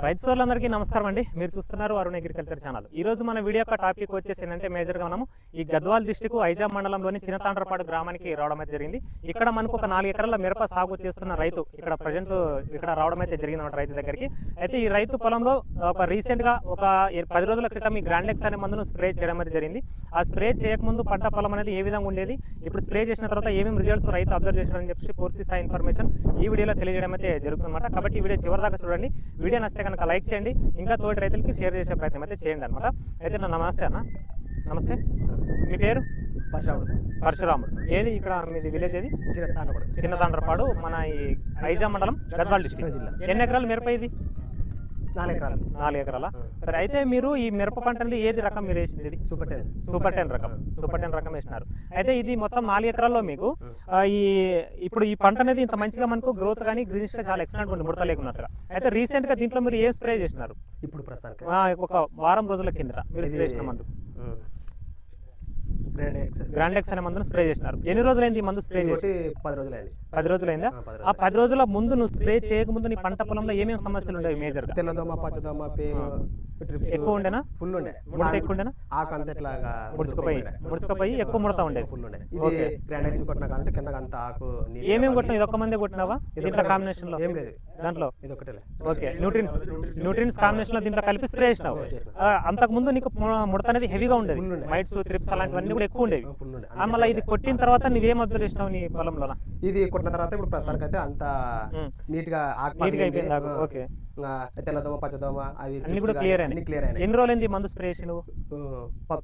రైతు సోదరులందరికీ నమస్కారం అండి. మీరు చూస్తున్నారు అరుణ్ అగ్రికల్చర్ ఛానల్. ఈ రోజు మన వీడియో యొక్క టాపిక్ వచ్చేసి ఏంటంటే మేజర్గా మనము ఈ గద్వాల్ డిస్టిక్ ఐజా మండలంలోని చిన్నతాండ్రపాడు గ్రామానికి రావడం అయితే జరిగింది. ఇక్కడ మనకు ఒక నాలుగు ఎకరాల మిరప సాగు చేస్తున్న రైతు ఇక్కడ ప్రజెంట్ ఇక్కడ రావడం అయితే జరిగింది రైతు దగ్గరికి. అయితే ఈ రైతు పొలంలో ఒక రీసెంట్గా ఒక పది రోజుల క్రితం ఈ గ్రాండెక్స్ అనే మందును స్ప్రే చేయడం అయితే జరిగింది. ఆ స్ప్రే చేయకముందు పంట పొలం అనేది ఏ విధంగా ఉండేది ఇప్పుడు స్ప్రే చేసిన తర్వాత ఏమేమి రిజల్ట్స్ రైతు అబ్జర్వ్ చేశారని చెప్పి పూర్తి స్థాయి ఇన్ఫర్మేషన్ ఈ వీడియోలో తెలియజేయడం అయితే జరుగుతుందన్నమాట. కాబట్టి ఈ వీడియో చివరిదాకా చూడండి. వీడియో నచ్చితే కనుక లైక్ చేయండి. ఇంకా తోటి రైతులకి షేర్ చేసే ప్రయత్నం అయితే చేయండి అనమాట అయితే నా నమస్తే అన్న. నమస్తే. మీ పేరు? పరశురాముడు. పరశురాముడు. ఏది ఇక్కడ మీది విలేజ్ ఏది? చిన్న చిన్నతాండ్రపాడు మన ఈ ఐజా మండలం గద్వాల్ డిస్టిక్ జిల్లా. ఎన్ని ఎకరాలు మిరప ఇది? నాలుగు ఎకరాలు. నాలుగు ఎకరాల? సరే అయితే మీరు ఈ మిరప పంట అనేది ఏది రకం మీరు వేసింది? ఇది సూపర్ టెన్. సూపర్ టెన్ రకం. సూపర్ టెన్ రకం వేసినారు. అయితే ఇది మొత్తం నాలుగు ఎకరాల్లో మీకు ఈ ఇప్పుడు ఈ పంట అనేది ఇంత మంచిగా మనకు గ్రోత్ కానీ గ్రీనిష్గా చాలా ఎక్సలెంట్ ఉంది ముడత లేకున్నట్టుగా. అయితే రీసెంట్గా దీంట్లో మీరు ఏ స్ప్రే చేసినారు? ఇప్పుడు ప్రస్తుతానికి? ఒక వారం రోజుల కిందట మీరు స్ప్రే చేసిన మందు. గ్రాండ్ ఎక్స్ గ్రాండెక్స్ అనే మందును స్ప్రే చేసినారు. ఎన్ని రోజులైంది ఈ మందు స్ప్రే చేసి? పది రోజులైంది. పది రోజులైందా? ఆ, పది రోజుల ముందు నువ్వు స్ప్రే చేయకముందు నీ పంట పొలంలో ఏమేమి సమస్యలు ఉండేవి మేజర్ తెల్లదోమ పచ్చదోమ ట్రిప్స్ ఎక్కువ ఉండేనా? ఫుల్ ఉండే. ముడత ఎక్కువ ఉండేనా? ఆకు అంత ఇట్లాగా ముడుచుకుపోయి ముడుచుకుపోయి ఎక్కువ ముడత ఉండేది. ఫుల్ ఉండే. ఇది గ్రాండ్ ఎక్స్ కొట్టినా కాబట్టి కింద అంత ఆకు ఏమేమి కొట్టినావు? ఇది ఒక్క మందే కొట్టినావా? దీంట్లో కాంబినేషన్లో? ఏం లేదు. దాంట్లో? ఇది ఒకటేలే ఓకే. న్యూట్రిన్స్ న్యూట్రిన్స్ కాంబినేషన్లో దీంట్లో కలిపి స్ప్రే చేసినావు. అంతకు ముందు నీకు ముడత అనేది హెవీగా ఉండేది. మైట్స్ ట్రిప్స్ అలాంటివన్నీ కూడా ఎక్కువ ఉండేవి. మళ్ళీ ఇది కొట్టిన తర్వాత నువ్వేం అబ్జర్వ్ చేసినావు నీ పొలంలో ఇది కొట్టిన తర్వాత ఇప్పుడు ప్రస్తుతానికి అయితే అంత. నీట్గా నీట్గా. అయిపోయింది ఓకే. తెల్లదోమ పచ్చదోమ అవి అన్ని కూడా క్లియర్ అన్ని క్లియర్ అయినాయి. ఎన్ని రోజులైంది మందు స్ప్రే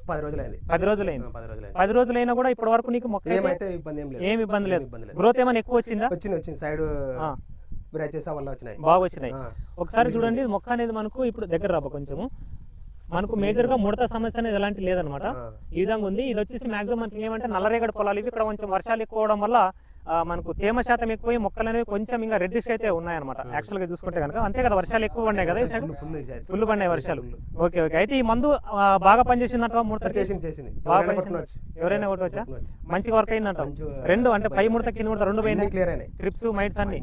పది రోజులైంది. పది రోజులైంది. పది రోజులైంది. పది రోజులైనా కూడా ఇప్పటి వరకు నీకు మొక్క ఏమైతే ఇబ్బంది ఏం లేదు. ఏమి ఇబ్బంది లేదు. గ్రోత్ ఏమైనా ఎక్కువ వచ్చిందా? వచ్చింది వచ్చింది. సైడ్ ఆ, బ్రేక్ చేసా వల్ల వచ్చినాయి. బాగా వచ్చినాయి. ఒకసారి చూడండి మొక్క అనేది మనకు ఇప్పుడు దగ్గర రాబో కొంచెము. మనకు మేజర్గా ముడత సమస్య అనేది ఎలాంటి లేదనమాట. ఈ విధంగా ఉంది. ఇది వచ్చేసి మాక్సిమం మనకి ఏమంటే నల్లరేగడి పొలాలు ఇవి. ఇక్కడ కొంచెం వర్షాలు ఎక్కువ వల్ల మనకు తేమ శాతం ఎక్కువై మొక్కలు అనేవి కొంచెం ఇంకా రెడ్డిష్ అయితే ఉన్నాయన్నమాట. యాక్చువల్గా చూసుకుంటే కనుక అంతే కదా వర్షాలు ఎక్కువ ఉన్నాయి కదా ఫుల్ పడినాయి వర్షాలు. ఓకే ఓకే అయితే ఈ మందు బాగా పనిచేసిందంట ముడత? చేసింది చేసింది. బాగా పనిచేసింది. ఎవరైనా కొట్టవచ్చా. మంచిగా వర్క్ అయిందంట రెండు అంటే పై ముడత కింద ముడత రెండు పోయినాయి. క్లియర్ అయినాయి. ట్రిప్స్ మైట్స్ అన్ని.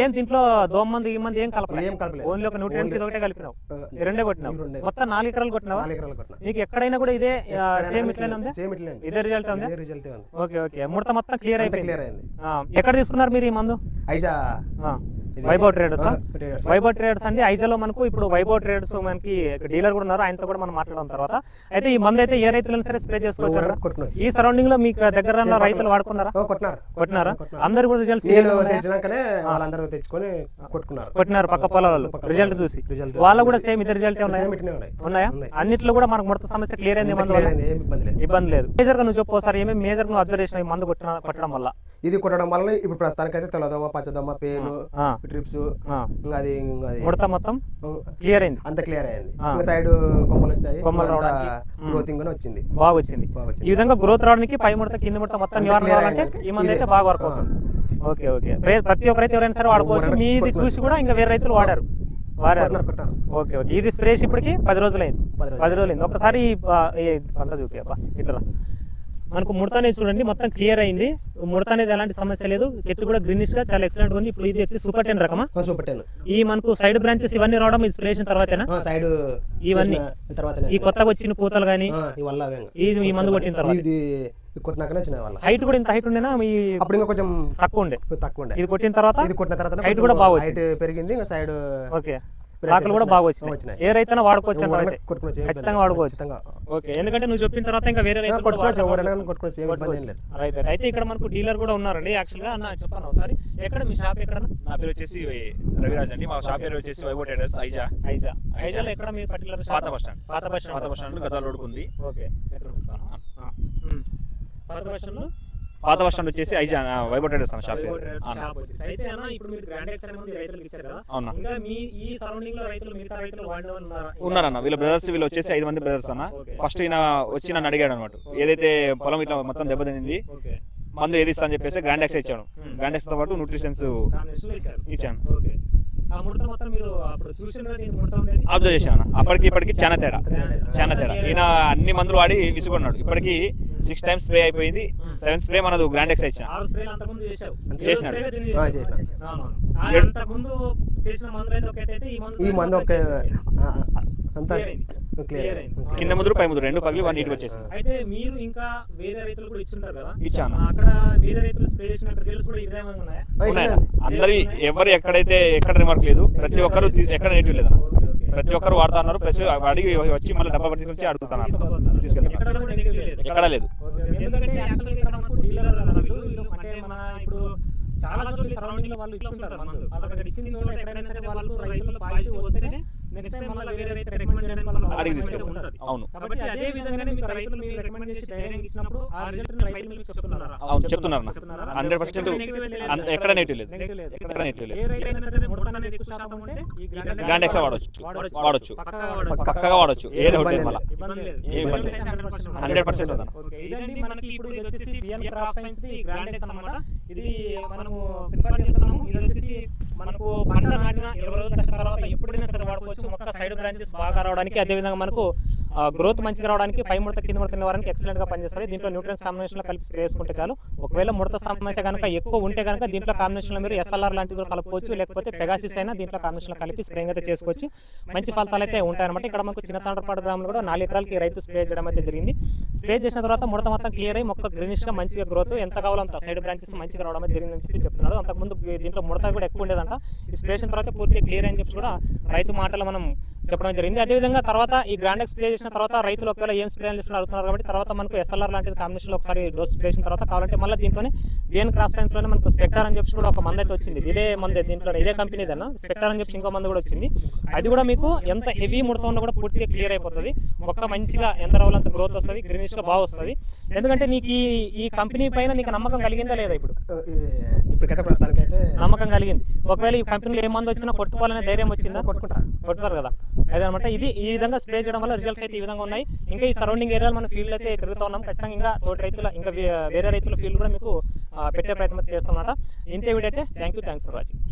ఏం దీంట్లో దోమ మంది ఈ మంది ఏం కలపలేదు. ఓన్లీ ఒక న్యూట్రియన్స్ ఇది ఒకటే కలిపినావు. రెండే కొట్టినావు. మొత్తం నాలుగు ఎకరాలు కొట్టినావా? నీకు ఎక్కడైనా కూడా ఇదే సేమ్ ఇట్లనే ఉందా? ఇదే రిజల్ట్ ఉందా? ఓకే ఓకే ముడత మొత్తం క్లియర్ అయిపోయింది. ఎక్కడ తీసుకున్నారు మీరు ఈ మందు? వైభవ్ ట్రేడర్స్. వైభవ్ ట్రేడర్స్ అండి. ఐజాలో మనకు ఇప్పుడు వైభవ్ ట్రేడర్స్ మనకి డీలర్ కూడా ఉన్నారు. ఆయనతో కూడా మనం మాట్లాడడం తర్వాత. అయితే ఈ మందు అయితే ఏ రైతులను సరే స్ప్రే చేసుకోవచ్చు ఈ సరౌండింగ్లో మీకు దగ్గర రైతులు వాడుకున్నారా? కొట్టినారు. అందరు కూడా రిజల్ట్స్ తెచ్చుకొని కొట్టుకున్నారు. కొట్టినారు పక్క పొలాలు. రిజల్ట్. చూసి. వాళ్ళ కూడా సేమ్ ఇదే రిజల్ట్ ఉన్నాయా? ఉన్నాయి. అన్నిట్లో కూడా మనకు ముడత సమస్య క్లియర్ అయింది మందు ఇబ్బంది లేదు. ఇబ్బంది లేదు. మేజర్గా నువ్వు చెప్పు ఏమేమి మేజర్ నువ్వు అబ్జర్వ్ చేసిన ఈ మందు కొట్టడం వల్ల? ఇది కొట్టడం వల్ల ఇప్పుడు ప్రస్తుతానికి అయితే తెల్లదోమ పచ్చదోమ ఆ, ట్రిప్స్ అది ముడత మొత్తం క్లియర్ అయింది. అంత క్లియర్ అయింది. సైడ్ కొమ్మలు వచ్చాయి. కొమ్మలు రావడానికి. గ్రోతింగ్ కూడా వచ్చింది. బాగా వచ్చింది. ఈ విధంగా గ్రోత్ రావడానికి పై ముడత కింద ముడత మొత్తం నివారణ అయింది. ఈ మంది. అయితే బాగా వర్క్. అవుతుంది. Okay okay. ప్రే- ప్రతి ఒక్క రైతు ఎవరైనా సరే వాడుకోవచ్చు. మీది. చూసి కూడా ఇంకా వేరే రైతులు వాడారు. వాడారు. Okay okay. ఇది స్ప్రేస్ ఇప్పటికి పది రోజులైంది. పది రోజులు. పది రోజులైంది. ఒకసారి పంట చూపి అబ్బా ఇట్లా. మనకు ముడత అనేది చూడండి మొత్తం క్లియర్ అయింది. ముడత అనేది ఎలాంటి సమస్య లేదు. చెట్టు కూడా గ్రీనిష్గా చాలా ఎక్సలెంట్ ఉంది. ఇప్పుడు ఇది వచ్చి సూపర్ టెన్ రకమా? సూపర్ టెన్ ఈ మనకు సైడ్ బ్రాంచెస్ ఇవన్నీ రావడం ఇది స్ప్రే చేసిన తర్వాతేనా సైడ్ ఇవన్నీ. తర్వాత ఈ కొత్తగా వచ్చిన పూతలు ఇంకా. ఇది ఈ మందు కొట్టిన తర్వాత. కొట్టినాకనే వాళ్ళ. హైట్ కూడా ఇంత హైట్ ఉండేనా? మీ అప్పుడు ఇంకా కొంచెం తక్కువ ఉండే. తక్కువ ఉండే. ఇది కొట్టిన తర్వాత ఇది కొట్టిన తర్వాత height కూడా బాగా. హైట్ పెరిగింది ఇంకా సైడ్ ఓకే. ఆకులు కూడా బాగా వచ్చినాయి వచ్చినాయి. ఏ రైతైనా వాడుకోవచ్చు ఖచ్చితంగా. వాడుకోవచ్చు. ఓకే ఎందుకంటే నువ్వు చెప్పిన తర్వాత ఇంకా వేరే రైట్ అయితే ఇక్కడ మనకు డీలర్ కూడా ఉన్నారండి. యాక్చువల్గా అన్న చెప్పాను ఒకసారి. ఎక్కడ మీ షాప్ ఎక్కడ? నా పేరు వచ్చేసి రవిరాజ్ అండి. మా షాప్ పేరు వచ్చేసి వైబో ట్రేడర్స్ ఐజా. ఐజా. ఐజాలో ఎక్కడ మీ పర్టికులర్ పాత బస్ స్టాండ్. పాత బస్ స్టాండ్. పాత బస్ స్టాండ్ ఉంది. ఓకే. పాత బస్ స్టాండ్లో పాత బస్ స్టాండ్ వచ్చేసి ఐజా వైబో ట్రేడర్స్ అన్న షాప్. అయితే అన్న ఇప్పుడు మీరు గ్రాండ్ ఎక్స్ అనే మంది రైతులకు ఇచ్చారు కదా. అవునా. ఇంకా మీ ఈ సరౌండింగ్లో రైతులు మిగతా రైతులు వాడిన వాళ్ళు ఉన్నారా? ఉన్నారన్న. వీళ్ళ బ్రదర్స్ వీళ్ళు వచ్చేసి ఐదు మంది బ్రదర్స్ అన్న. ఫస్ట్ ఈయన వచ్చి నన్ను అడిగాడు అనమాట ఏదైతే పొలం ఇట్లా మొత్తం దెబ్బతింది మందు ఏది ఇస్తా అని చెప్పేసి గ్రాండ్ ఎక్స్ ఇచ్చాడు. గ్రాండ్ ఎక్స్తో పాటు న్యూట్రిషన్స్ ఇచ్చాను. అబ్జర్వ్ చేశాను అన్న. అప్పటికి ఇప్పటికి చాలా తేడా. చాలా తేడా. ఈయన అన్ని మందులు వాడి విసుకున్నాడు ఇప్పటికి సిక్స్ టైమ్స్ స్ప్రే అయిపోయింది. సెవెన్ స్ప్రే మనదు గ్రాండ్ ఎక్స్ ఇచ్చిన. చేసినాడు. ఈ మందు ఈ మందు ఒక అంతా. క్లియర్. కింద ముదురు పై ముదురు రెండు పగిలి వన్ నీట్గా వచ్చేసింది. అయితే మీరు ఇంకా వేరే రైతులు కూడా ఇచ్చుంటారు కదా? ఇచ్చాను. అక్కడ వేరే రైతులు స్ప్రే చేసిన అక్కడ తెలుసు కూడా ఈ విధంగా ఉన్నాయా? ఉన్నాయి అందరి ఎవరు ఎక్కడైతే ఎక్కడ రిమార్క్ లేదు. ప్రతి ఒక్కరు ఎక్కడ నెగిటివ్ లేదు. ప్రతి ఒక్కరు వాడుతున్నారు ప్రతి అడిగి వచ్చి మళ్ళీ డబ్బా పట్టి వచ్చి అడుగుతున్నారు. తీసుకెళ్తున్నారు ఎక్కడ లేదు. చాలా చోట్ల సరౌండింగ్లో వాళ్ళు ఇచ్చుంటారు వాళ్ళకి అక్కడ ఇచ్చిన చోట ఎక్కడైనా సరే వాళ్ళు రైతులు పాజిటివ్ వస్తేనే అడిగి తీసుకెళ్తారు. ఉంటుంది. అవును. కాబట్టి అదే విధంగానే మీకు రైతులు మీరు రికమెండ్ చేసి ధైర్యం ఇచ్చినప్పుడు ఆ రిజల్ట్ రైతులు మీకు చెప్తున్నారా అవును చెప్తున్నారు? హండ్రెడ్ పర్సెంట్ ఎక్కడ నెగిటివ్ లేదు. ఎక్కడ నెగిటివ్ లేదు ఏ రైతు అయినా సరే ముడత అనేది ఎక్కువ శాతం ఉంటే ఈ గ్రాండ్ ఎక్సా వాడొచ్చు వాడొచ్చు పక్కగా వాడొచ్చు. ఏ డౌట్ లేదు మళ్ళీ ఇబ్బంది లేదు. ఏ ఇబ్బంది లేదు. 100% 100% ఉందన్న. ఓకే. ఇదండి మనకి ఇప్పుడు ఇది వచ్చేసి BN crop science grand X అన్నమాట ఇది మనము ప్రిపేర్ చేస్తున్నాము ఇది వచ్చేసి మనకు పంట నాటిన ఇరవై రోజుల తర్వాత ఎప్పుడైనా సరే వాడుకోవచ్చు. మొక్క సైడ్ బ్రాంచెస్ బాగా రావడానికి అదే విధంగా మనకు గ్రోత్ మంచిగా రావడానికి పై ముడత కింద ముడత నివారానికి ఎక్సలెంట్గా పనిచేస్తుంది దీంట్లో న్యూట్రియన్స్ కాంబినేషన్ కలిపి స్ప్రే చేసుకుంటే చాలు. ఒకవేళ ముడత సమస్య కనుక ఎక్కువ ఉంటే కనుక దీంట్లో కాంబినేషన్లో మీరు ఎస్ఎల్ఆర్ లాంటివి కూడా కలుపుకోవచ్చు. లేకపోతే పెగాసిస్ అయినా దీంట్లో కాంబినేషన్ కలిపి స్ప్రేయింగ్ అయితే చేసుకోవచ్చు. మంచి ఫలితాలు అయితే ఉంటాయన్నమాట. ఇక్కడ మనకు చిన్న తాండ్రపాడు గ్రామంలో కూడా నాలుగు ఎకరాలకి రైతు స్ప్రే చేయడం అయితే జరిగింది. స్ప్రే చేసిన తర్వాత ముడత మొత్తం క్లియర్ అయ్యి మొక్క గ్రీనిష్గా మంచిగా గ్రోత్ ఎంత కావాలో అంత సైడ్ బ్రాంచెస్ మంచిగా రావడం అయితే జరిగిందని చెప్పి చెప్తున్నాడు. అంతకుముందు దీంట్లో ముడత కూడా ఎక్కువ ఉండేదంట. ఈ స్ప్రే చేసిన తర్వాత పూర్తిగా క్లియర్ అని చెప్పి కూడా రైతు మాటలు మనం చెప్పడం జరిగింది. అదేవిధంగా తర్వాత ఈ గ్రాండ్ స్ప్రే చేసిన తర్వాత రైతులు ఒకవేళ ఏం స్ప్రే చేస్తున్నారు అడుగుతున్నారు కాబట్టి తర్వాత మనకు ఎస్ఎల్ఆర్ లాంటిది కాంబినేషన్ ఒకసారి డోస్ స్ప్రే చేసిన తర్వాత కావాలంటే మళ్ళీ దీంట్లోనే బిఎన్ క్రాప్ సైన్స్లోనే మనకు స్పెక్టర్ అని చెప్పి కూడా ఒక మంది అయితే వచ్చింది. ఇదే మందే దీంట్లో ఇదే కంపెనీ దన్న స్పెక్టర్ అని చెప్పి ఇంకో మంది కూడా వచ్చింది. అది కూడా మీకు ఎంత హెవీ ముడత ఉన్నా కూడా పూర్తిగా క్లియర్ అయిపోతుంది. మొక్క మంచిగా ఎంత రావాలంత గ్రోత్ వస్తుంది గ్రీనిష్గా బాగా వస్తుంది. ఎందుకంటే నీకు ఈ ఈ కంపెనీ పైన నీకు నమ్మకం కలిగిందా లేదా ఇప్పుడు? ఇప్పటికైతే ప్రస్తుతానికి అయితే నమ్మకం కలిగింది. ఒకవేళ ఈ కంపెనీలో ఏ మంది వచ్చినా కొట్టుకోవాలనే ధైర్యం వచ్చిందా? కొట్టుకుంటా. కొట్టుతారు కదా. అదనమాట ఇది ఈ విధంగా స్ప్రే చేయడం వల్ల రిజల్ట్స్ అయితే ఈ విధంగా ఉన్నాయి. ఇంకా ఈ సరౌండింగ్ ఏరియాలో మన ఫీల్డ్ అయితే తిరుగుతూ ఉన్నాం. ఖచ్చితంగా ఇంకా తోటి రైతుల ఇంకా వేరే రైతుల ఫీల్డ్ కూడా మీకు పెట్టే ప్రయత్నం చేస్తామన్నమాట ఇంతే వీడియో అయితే. Thank you thanks for watching.